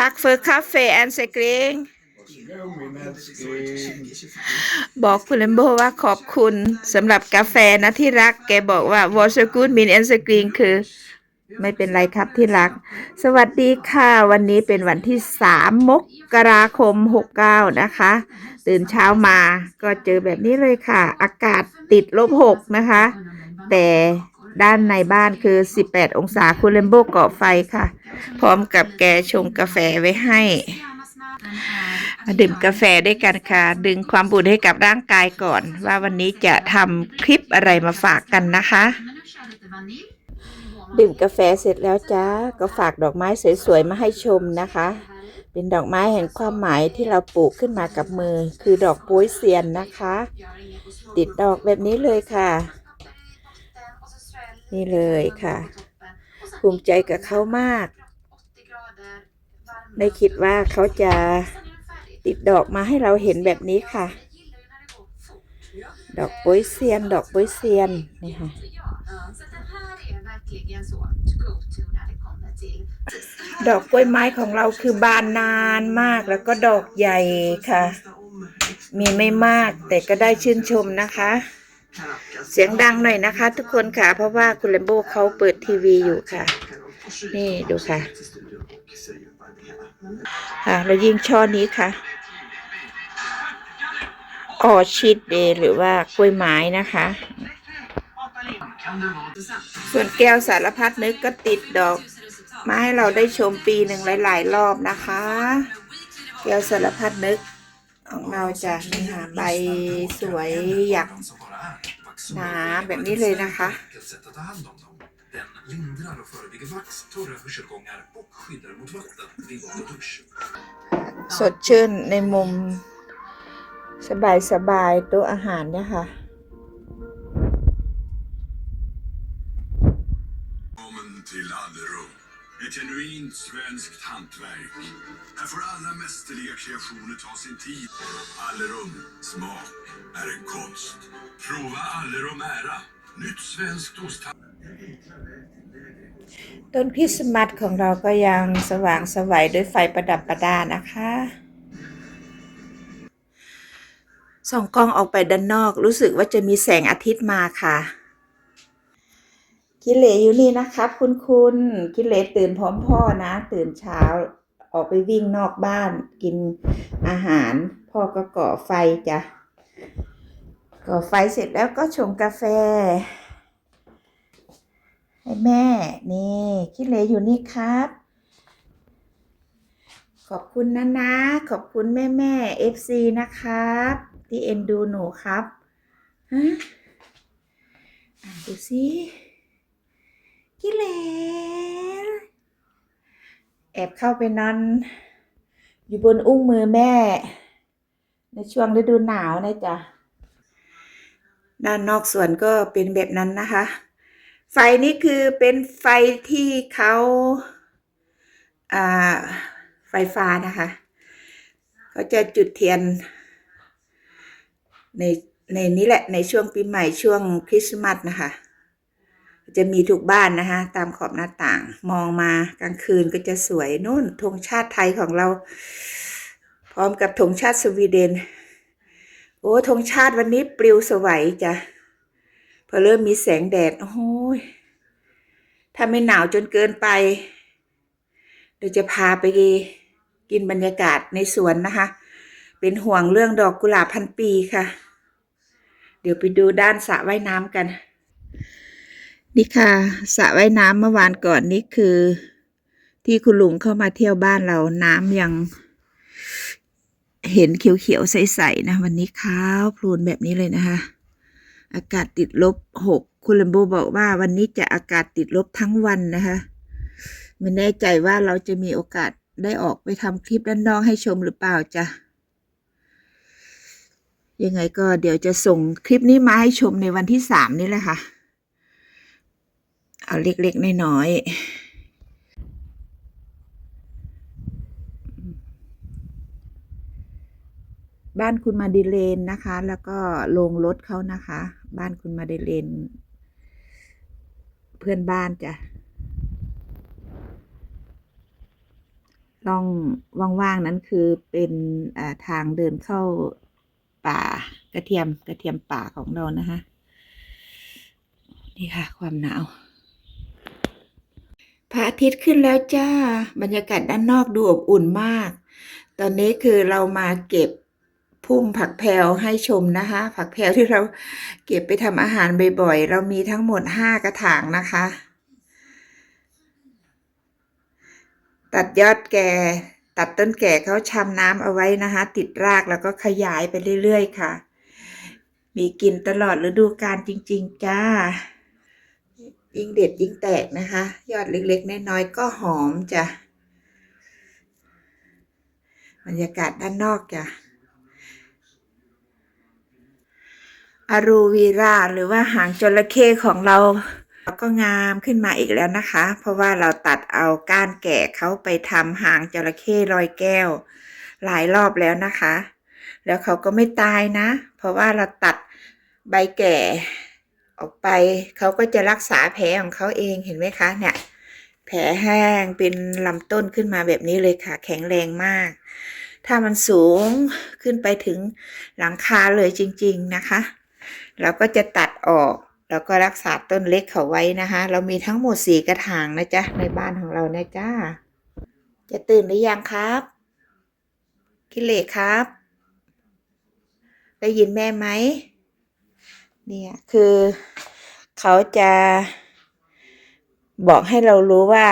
Tack för kaffe älskling Varsågod min älskling. บอกคุณเลมโบว่าขอบคุณสำหรับกาแฟนะที่รัก แกบอกว่าวอชกูดมินแอนสกรีนคือ ไม่เป็นไรครับที่รัก สวัสดีค่ะ วันนี้เป็นวันที่3มกราคม69นะคะ ตื่นเช้ามาก็เจอแบบนี้เลยค่ะ อากาศติดลบ6นะคะ แต่ ด้านในบ้านคือ 18 องศาคุณเลมโบเกาะไฟค่ะ พร้อมกับแกชงกาแฟไว้ให้มาดื่มกาแฟด้วยกันค่ะ ดึงความบุญให้กับร่างกายก่อน ว่าวันนี้จะทำคลิปอะไรมาฝากกันนะคะ ดื่มกาแฟเสร็จแล้วจ้า ก็ฝากดอกไม้สวยๆมาให้ชมนะคะ เป็นดอกไม้แห่งความหมายที่เราปลูกขึ้นมากับมือ คือดอกโป้ยเซียนนะคะ ติดดอกแบบนี้เลยค่ะ นี่เลยค่ะ ภูมิใจกับเขามากไม่คิดว่าเขาจะติดดอกมาให้เราเห็นแบบนี้ค่ะ ดอกโป้ยเซียน ดอกโป้ยเซียนนี่ค่ะดอกกล้วยไม้ของเราคือบานนานมากแล้วก็ดอกใหญ่ค่ะ มีไม่มากแต่ก็ได้ชื่นชมนะคะ เสียงดังหน่อยนะคะ ทุกคนค่ะ เพราะว่าคุณเลมโบเขาเปิดทีวีอยู่ค่ะ นี่ดูค่ะค่ะแล้วยิ่งช่อนี้ค่ะออชิดเดหรือว่ากล้วยไม้นะคะ ส่วนแก้วสารพัดนึกก็ติดดอก มาให้เราได้ชมปีหนึ่งหลาย ๆ รอบนะคะ แก้วสารพัดนึกของเราจะนี่ค่ะใบสวยหยัก หนาแบบนี้เลยนะคะ Den lindrar och förebygger vax, torra hörselgångar och skyddar mot vatten, vind och dusch. สดชื่นในมุม สบายสบายๆโต๊ะอาหารเนี่ยค่ะ Välkommen till Allerum. Ett genuint svenskt hantverk. Här får alla mästerliga kreationer ta sin tid. Allerum. Smak är en konst. Prova Allerum Ära. Nytt svenskt osthantverk. ต้นคริสต์มาสของเราก็ยังสว่างสวัยด้วยไฟประดับประดานะคะส่องกล้องออกไปด้านนอกรู้สึกว่าจะมีแสงอาทิตย์มาค่ะ คิเลอยู่นี่นะครับ คุณคุณคิเลตื่นพร้อมพ่อนะ ตื่นเช้า ออกไปวิ่งนอกบ้าน กินอาหาร พ่อก็ก่อไฟจ้ะก่อไฟเสร็จแล้วก็ชงกาแฟ ให้แม่ นี่คิเลอยู่นี่ครับ ขอบคุณนะนะ ขอบคุณแม่แม่เอฟซีนะครับ ที่เอ็นดูหนูครับฮะอ่านดูสิ คิเลแอบเข้าไปนอนอยู่บนอุ้งมือแม่ ในช่วงฤดูหนาวนะจ๊ะ ด้านนอกสวนก็เป็นแบบนั้นนะคะ ไฟนี่คือเป็นไฟที่เขาอ่าไฟฟ้านะคะ เขาจะจุดเทียน ในในนี้แหละในช่วงปีใหม่ช่วงคริสต์มาสนะคะ จะมีทุกบ้านนะคะ ตามขอบหน้าต่างมองมากลางคืนก็จะสวยนู่นธงชาติไทยของเรา พร้อมกับธงชาติสวีเดน โอ้ธงชาติวันนี้ปลิวสวัยจ้ะพอเริ่มมีแสงแดดโอ้ยถ้าไม่หนาวจนเกินไปเดี๋ยวจะพาไปกินบรรยากาศในสวนนะคะ เป็นห่วงเรื่องดอกกุหลาบพันปีค่ะ เดี๋ยวไปดูด้านสระว่ายน้ำกัน นี่ค่ะสระว่ายน้ำเมื่อวานก่อนนี่คือ ที่คุณลุงเข้ามาเที่ยวบ้านเราน้ำยัง เห็นเขียวๆใสๆนะ วันนี้ขาวพลนแบบนี้เลยนะคะ อากาศติดลบหกคุณลัมโบบอกว่าวันนี้จะอากาศติดลบทั้งวันนะคะไม่แน่ใจว่าเราจะมีโอกาสได้ออกไปทำคลิปด้านนอกให้ชมหรือเปล่าจ้ะยังไงก็เดี๋ยวจะส่งคลิปนี้มาให้ชมในวันที่สามนี่แหละค่ะ เอาเล็กๆน้อยๆบ้านคุณมาดิเลนนะคะ แล้วก็โรงรถเขานะคะ บ้านคุณมาดิเลน เพื่อนบ้านจ้ะร่องว่างๆนั้นคือเป็นทางเดินเข้าป่ากระเทียมกระเทียมป่าของเรานะคะ นี่ค่ะ ความหนาว พระอาทิตย์ขึ้นแล้วจ้า บรรยากาศด้านนอกดูอบอุ่นมาก ตอนนี้คือเรามาเก็บพุ่มผักแพรวให้ชมนะคะ ผักแพรวที่เราเก็บไปทำอาหารบ่อยๆ เรามีทั้งหมดห้ากระถางนะคะ ตัดยอดแก่ ตัดต้นแก่เขาชำน้ำเอาไว้นะคะ ติดรากแล้วก็ขยายไปเรื่อยๆค่ะ มีกินตลอดฤดูกาลจริง ๆ จ้า ยิ่งเด็ดยิ่งแตกนะคะ ยอดเล็กๆน้อยๆก็หอมจ้ะบรรยากาศด้านนอกจ้ะอารูวีราหรือว่าหางจระเข้ของเราก็งามขึ้นมาอีกแล้วนะคะ เพราะว่าเราตัดเอาก้านแก่เขาไปทำหางจระเข้รอยแก้ว หลายรอบแล้วนะคะ แล้วเขาก็ไม่ตายนะ เพราะว่าเราตัดใบแก่ ออกไปเขาก็จะรักษาแผลของเขาเองเห็นไหมคะเนี่ยแผลแห้งเป็นลำต้นขึ้นมาแบบนี้เลยค่ะ แข็งแรงมาก ถ้ามันสูงขึ้นไปถึงหลังคาเลยจริง ๆนะคะ เราก็จะตัดออกแล้วก็รักษาต้นเล็กเขาไว้นะคะ เรามีทั้งหมดสี่กระถางนะจ๊ะในบ้านของเรานะจ้าจะตื่นหรือยังครับกิเลสครับ ได้ยินแม่ไหม เนี่ยคือเขาจะบอกให้เรารู้ว่า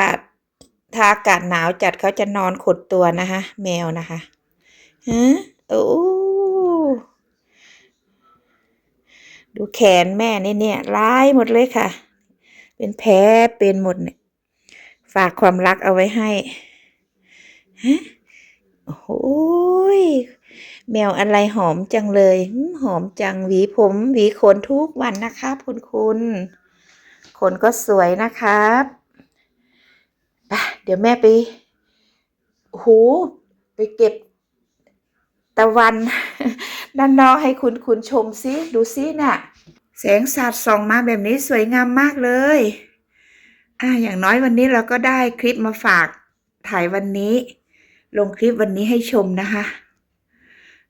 ถ้าอากาศหนาวจัดเขาจะนอนขดตัวนะคะแมวนะคะฮะโอ้ดูแขนแม่นี่เนี่ยร้ายหมดเลยค่ะ เป็นแผลเป็นหมดเนี่ย ฝากความรักเอาไว้ให้ฮะโอ้ย แมวอะไรหอมจังเลย หอมจังหวีผม หวีขนทุกวันนะครับ คุณคุณขนก็สวยนะครับไปเดี๋ยวแม่ไปโอ้โหไปเก็บตะวัน ด้านนอกให้คุณคุณชมซิดูซิน่ะ แสงสาดส่องมาแบบนี้สวยงามมากเลยอ่อย่างน้อยวันนี้เราก็ได้คลิปมาฝากถ่ายวันนี้ ลงคลิปวันนี้ให้ชมนะคะ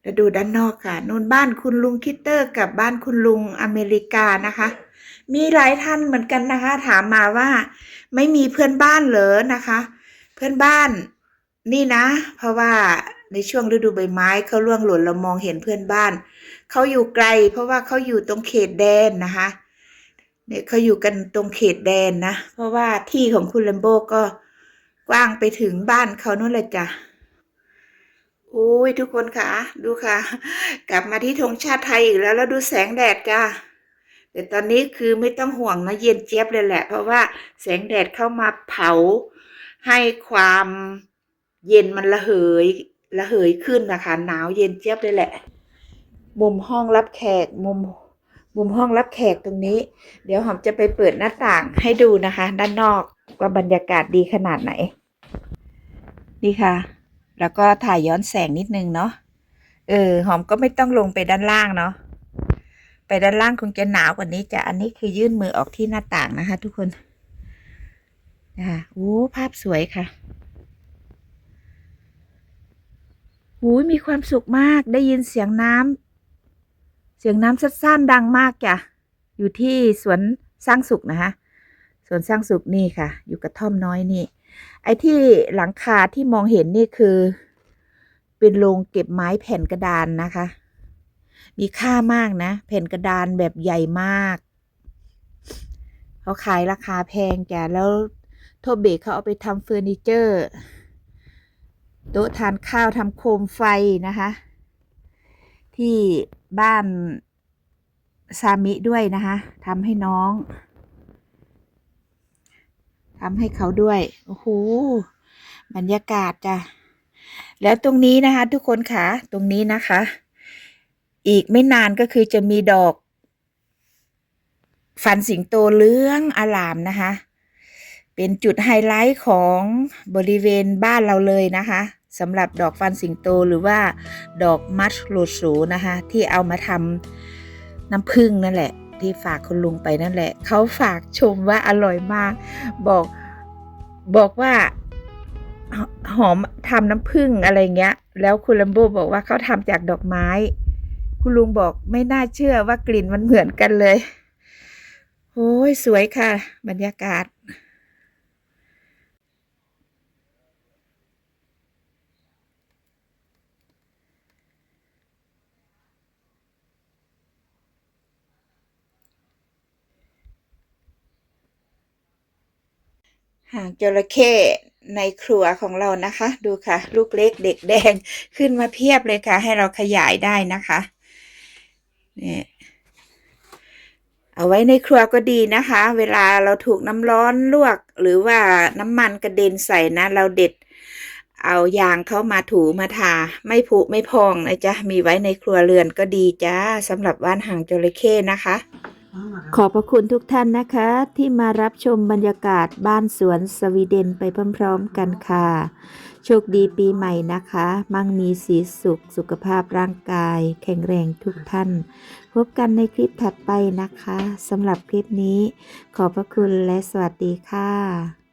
แล้วดูด้านนอกค่ะนู่นบ้านคุณลุงคิตเตอร์กับบ้านคุณลุงอเมริกานะคะ มีหลายท่านเหมือนกันนะคะ ถามมาว่า ไม่มีเพื่อนบ้านเหรอนะคะ เพื่อนบ้านนี่นะ เพราะว่าในช่วงฤดูใบไม้เขาร่วงหล่นเรามองเห็นเพื่อนบ้านเขาอยู่ไกล เพราะว่าเขาอยู่ตรงเขตแดนนะคะเนี่ยเขาอยู่กันตรงเขตแดนนะ เพราะว่าที่ของคุณแลมโบก็กว้างไปถึงบ้านเขานู่นเลยจ้ะ โอ้ยทุกคนค่ะ ดูค่ะ กลับมาที่ธงชาติไทยอีกแล้วแล้วดูแสงแดดจ้าแต่ตอนนี้คือไม่ต้องห่วงนะเย็นเจี๊ยบเลยแหละ เพราะว่าแสงแดดเข้ามาเผา ให้ความเย็นมันระเหยระเหยขึ้นนะคะหนาวเย็นเจี๊ยบเลยแหละ มุมห้องรับแขกมุมมุมห้องรับแขกตรงนี้ เดี๋ยวหอมจะไปเปิดหน้าต่างให้ดูนะคะ ด้านนอกว่าบรรยากาศดีขนาดไหน นี่ค่ะ แล้วก็ถ่ายย้อนแสงนิดนึงเนาะ เออ หอมก็ไม่ต้องลงไปด้านล่างเนาะ ไปด้านล่างคงจะหนาวกว่านี้จะอันนี้คือยื่นมือออกที่หน้าต่างนะคะ ทุกคน นะคะโอ้ภาพสวยค่ะโอ้ยมีความสุขมาก ได้ยินเสียงน้ำ เสียงน้ำสั้นๆดังมากจ้ะ อยู่ที่สวนสร้างสุขนะคะ สวนสร้างสุขนี่ค่ะ อยู่กระท่อมน้อยนี่ ไอ้ที่หลังคาที่มองเห็นนี่คือ เป็นโรงเก็บไม้แผ่นกระดานนะคะ มีค่ามากนะ แผ่นกระดานแบบใหญ่มาก เขาขายราคาแพงจ้ะแล้วโทเบะเขาเอาไปทำเฟอร์นิเจอร์โต๊ะทานข้าวทำโคมไฟนะคะ ที่บ้านซามิด้วยนะคะทำให้น้อง ทำให้เขาด้วย โอ้โห บรรยากาศจ้ะ แล้วตรงนี้นะคะทุกคนค่ะตรงนี้นะคะ อีกไม่นานก็คือจะมีดอก ฟันสิงโตเลื้องอลามนะคะ เป็นจุดไฮไลท์ของบริเวณบ้านเราเลยนะคะสำหรับดอกฟันสิงโตหรือว่าดอกมัชโลสูนะคะ ที่เอามาทำน้ำผึ้งนั่นแหละ ที่ฝากคุณลุงไปนั่นแหละ เขาฝากชมว่าอร่อยมาก บอกบอกว่าหอมทำน้ำผึ้งอะไรเงี้ย แล้วคุณลัมโบบอกว่าเขาทำจากดอกไม้ คุณลุงบอกไม่น่าเชื่อว่ากลิ่นมันเหมือนกันเลยโอ้ยสวยค่ะ บรรยากาศ หางจระเข้ในครัวของเรานะคะ ดูค่ะ ลูกเล็กเด็กแดงขึ้นมาเพียบเลยค่ะ ให้เราขยายได้นะคะนี่เอาไว้ในครัวก็ดีนะคะ เวลาเราถูกน้ำร้อนลวก หรือว่าน้ำมันกระเด็นใส่นะ เราเด็ด เอายางเข้ามาถูมาทา ไม่ผุไม่พองนะจ๊ะ มีไว้ในครัวเรือนก็ดีจ้าสำหรับว่านหางจระเข้นะคะ ขอบพระคุณทุกท่านนะคะ ที่มารับชมบรรยากาศบ้านสวนสวีเดนไปพร้อมๆกันค่ะ โชคดีปีใหม่นะคะ มั่งมีสีสุขสุขภาพร่างกาย แข็งแรงทุกท่าน พบกันในคลิปถัดไปนะคะสำหรับคลิปนี้ ขอบพระคุณและสวัสดีค่ะ